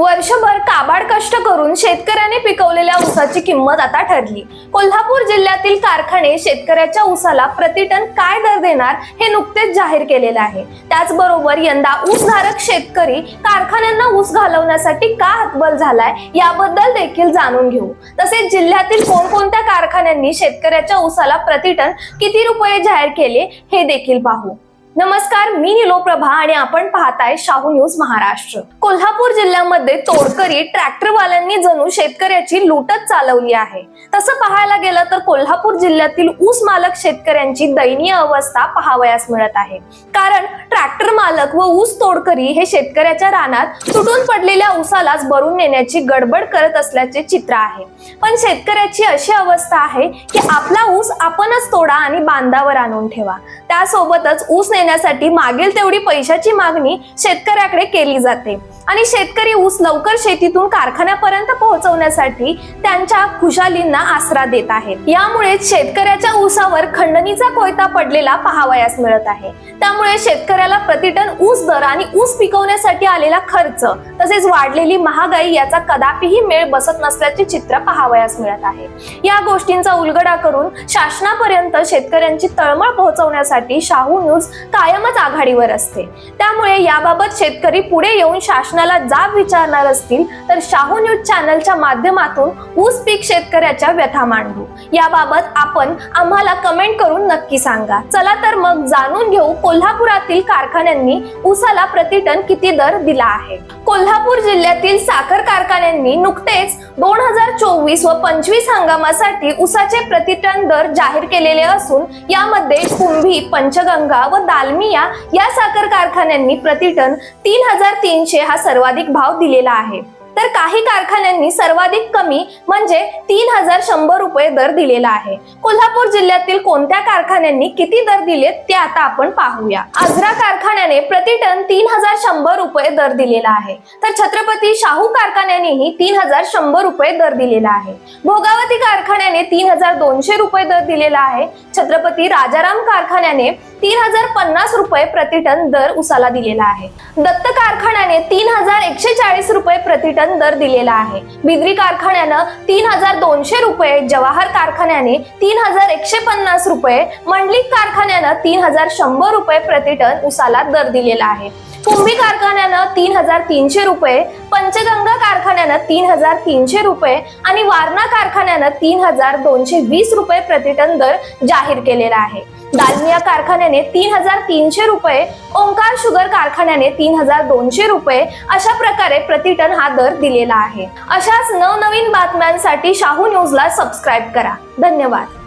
वर्षभर काबाड कष्ट करून शेतकऱ्याने पिकवलेल्या ऊसाची किंमत आता ठरली. कोल्हापूर जिल्ह्यातील कारखाने शेतकऱ्याच्या ऊसाला प्रतिटन काय दर देणार हे नुकतेच जाहीर केलेले आहे. त्याचबरोबर यंदा ऊसधारक शेतकरी कारखान्यांना ऊस घालवण्यासाठी का हतबल झालाय याबद्दल देखील जाणून घेऊ. तसेच जिल्ह्यातील कोणकोणत्या कारखान्यांनी शेतकऱ्याच्या ऊसाला प्रतिटन किती रुपये जाहीर केले हे देखील पाहू. नमस्कार मी निलोप्रभा आणि आपण पाहताय शाहू न्यूज महाराष्ट्र. कोल्हापूर जिल्ह्यामध्ये तोडकरी ट्रॅक्टरवाल्यांनी जणू शेतकऱ्याची लूटच चालवली आहे. तसं पाहायला गेलं तर कोल्हापूर जिल्ह्यातील ऊस मालक शेतकऱ्यांची दयनीय अवस्था पाहावयास मिळत आहे. कारण ट्रॅक्टर मालक व ऊस तोडकरी हे शेतकऱ्याच्या रानात तुटून पडलेल्या ऊसालाच भरून नेण्याची गडबड करत असल्याचे चित्र आहे. पण शेतकऱ्याची अशी अवस्था आहे की आपला ऊस आपणच तोडा आणि बांधावर आणून ठेवा. त्यासोबतच ऊस नेण्यासाठी मागेल तेवढी पैशाची मागणी शेतकऱ्याकडे केली जाते. आणि शेतकरी ऊस लवकर शेतीतून कारखान्यापर्यंत पोहोचवण्यासाठी त्यांच्या खुशालींना आसरा देत आहेत. यामुळे शेतकऱ्याच्या ऊसावर खंडणीचा कोयता पडलेला पाहावयास मिळत आहे. त्यामुळे शेतकऱ्याला प्रतिटन ऊस दर आणि ऊस पिकवण्यासाठी आलेला खर्च तसेच वाढलेली महागाई याचा कदापिही मेळ बसत नसल्याचे चित्र पाहावयास मिळत आहे. या गोष्टींचा उलगडा करून शासनापर्यंत शेतकऱ्यांची तळमळ पोहोचवण्यासाठी शाहू न्यूज कायमच आघाडीवर असते. त्यामुळे याबाबत शेतकरी पुढे येऊन शासनाला जाब विचारणार असतील तर शाहू न्यूज चॅनलच्या माध्यमातून ऊस पीक शेतकऱ्याच्या व्यथा मांडू. याबाबत आपण आम्हाला कमेंट करून नक्की सांगा. चला तर मग जाणून घेऊ कोल्हापुरातील कारखान्यांनी ऊसाला प्रतिटन किती दर दिला आहे. कोल्हापूर जिल्ह्यातील साखर कारखान्यांनी नुकतेच दोन हजार चोवीस व पंचवीस हंगामासाठी उसाचे प्रतिटन दर जाहीर केलेले असून यामध्ये कुंभी पंचगंगा व दालमिया या साखर कारखान्यांनी प्रतिटन तीन हजार तीनशे हा सर्वाधिक भाव दिलेला आहे. तर काही कारखान्यांनी सर्वाधिक कमी म्हणजे तीन हजार शंभर रुपये दर दिलेला आहे. कोल्हापूर जिल्ह्यातील कोणत्या कारखान्यांनी किती दर दिलेत ते आता आपण पाहूया. आजरा कारखान्याने प्रति टन तीन हजार शंभर रुपये दर दिलेला आहे. तर छत्रपती शाहू कारखान्यानेही तीन हजार शंभर रुपये दर दिलेला आहे. भोगावती कारखान्याने तीन हजार दोनशे रुपये दर दिलेला आहे. छत्रपती राजाराम कारखान्याने तीन हजार पन्नास रुपये प्रतिटन दर उसाला दिलेला आहे. दत्त कारखान्याने तीन हजार एकशे चाळीस रुपये प्रतिटन दर दिलेला आहे. बिद्री कारखान्यानं तीन हजार दोनशे रुपये जवाहर कारखान्याने तीन हजार एकशे पन्नास रुपये मंडलिक कारखान्यानं तीन हजार शंभर रुपये प्रतिटन उसाला दर दिलेला आहे. कुंभी कारखान्यानं तीन हजार तीनशे रुपये पंचगंगा कारखान्यानं तीन हजार तीनशे रुपये आणि वारणा कारखान्यानं तीन हजार दोनशे वीस रुपये प्रतिटन दर जाहीर केलेला आहे. दालमिया कारखान्याने तीन हजार तीनशे रुपये ओंकार शुगर कारखान्याने तीन हजार दोनशे रुपये अशा प्रकारे प्रतिटन हा दर दिलेला आहे. अशाच नवनवीन बातम्यांसाठी शाहू न्यूजला सबस्क्राईब करा. धन्यवाद.